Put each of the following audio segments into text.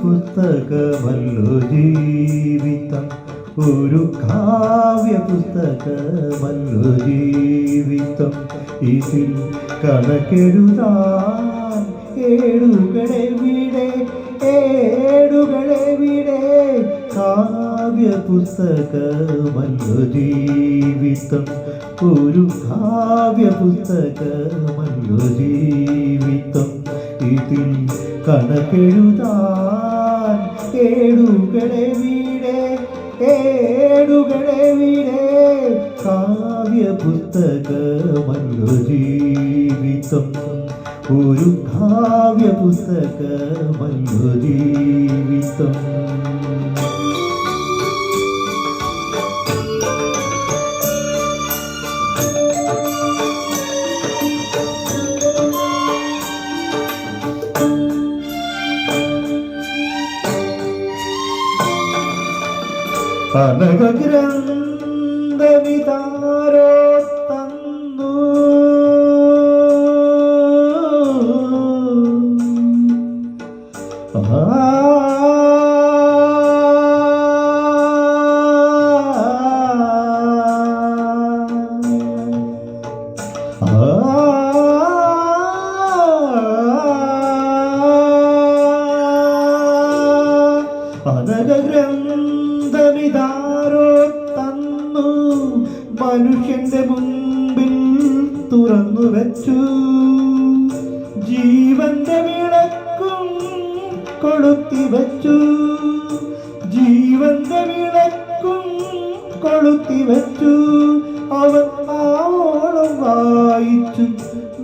പുസ്തകമല്ലോ ജീവിതം ഒരു കാവ്യ പുസ്തകമല്ലോ ജീവിതം ഇതിൽ കണക്കെഴുതാൻ ഏടുകളെ വിടെ ഏടുകളെ വിടെ. കാവ്യ പുസ്തകമല്ലോ ജീവിതം ഒരു കാവ്യ പുസ്തകമല്ലോ ജീവിതം ഇതിൽ കണക്കെഴുതാൻ ഏടുകളെവിടെ ഏടുകളെവിടെ കാവ്യ പുസ്തകമല്ലോ ജീവിതം ഒരു കാവ്യ പുസ്തകമല്ലോ ജീവിതം അനഘഗ്രന്ഥമിതാരോ തന്നു ആ അനഘഗ്രന്ഥമിതാരോ തന്നു. മനുഷ്യന്റെ മുമ്പിൽ തുറന്നു വെച്ചു. ജീവന്റെ വിളക്കും കൊളുത്തി വെച്ചു. ജീവന്റെ വിളക്കും കൊളുത്തി വെച്ചു. അവൻ ആവോളം വായിച്ചു.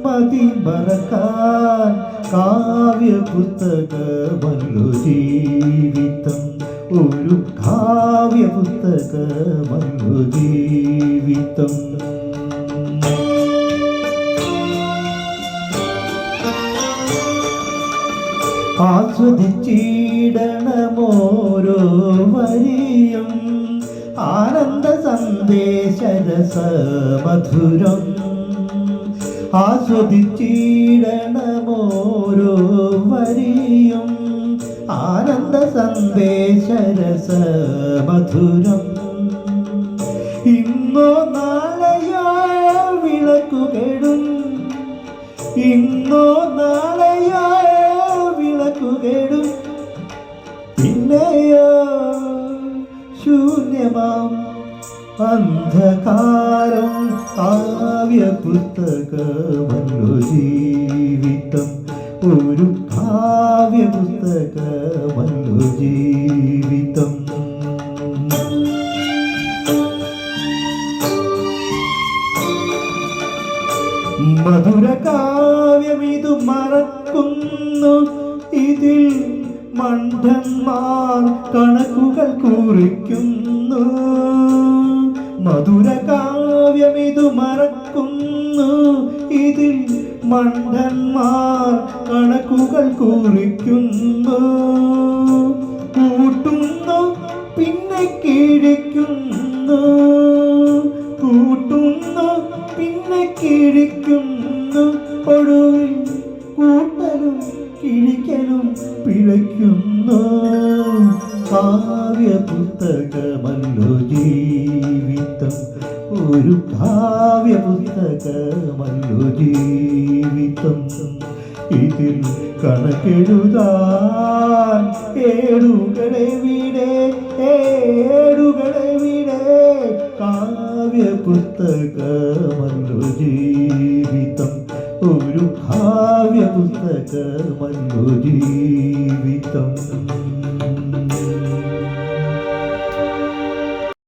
മതി മറക്കാൻ കാവ്യ പുസ്തകമല്ലോ ജീവിതം. ഒരു കാവ്യ പുസ്തകമല്ലോ ജീവിതം. ആസ്വദിച്ചിടണമോരോ വരിയും ആനന്ദ സന്ദേശരസ മധുരം. ആസ്വദിച്ചിടണമോരോ വരിയും ആനന്ദ സന്ദേശരസ മധുരം ഇന്നോ നാളെയോ വിളക്കുകെടും ഇന്നോ നാളെയോ വിളക്കുകെടും പിന്നെയോ ശൂന്യമാം അന്ധകാരം കാവ്യ പുസ്തകമല്ലോ ജീവിതം. ഒരു മറക്കുന്നു. ഇതിൽ മണ്ഡന്മാർ കണക്കുകൾ കുറിക്കുന്നു. മധുര കാവ്യമിതു മറക്കുന്നു. ഇതിൽ മണ്ഡന്മാർ കണക്കുകൾ കുറിക്കുന്നു. കൂട്ടുന്നു പിന്നെ കിഴിക്കുന്നു. കൂട്ടുന്നു പിന്നെ കിഴിക്കുന്നു. ഒടുവിൽ കൂട്ടലും കിളിക്കലും പിഴയ്ക്കുന്നു. കാവ്യ പുസ്തകമല്ലോ ജീവിതം. ഒരു കാവ്യ പുസ്തകമല്ലോ ജീവിതം. ഇതിൽ കണക്കെഴുതാൻ ഏടുകളെ വിടെ കാവ്യ പുസ്തകമല്ലോ ജീവിതം ഒരു കാവ്യ പുസ്തകമല്ലോ ജീവിതം.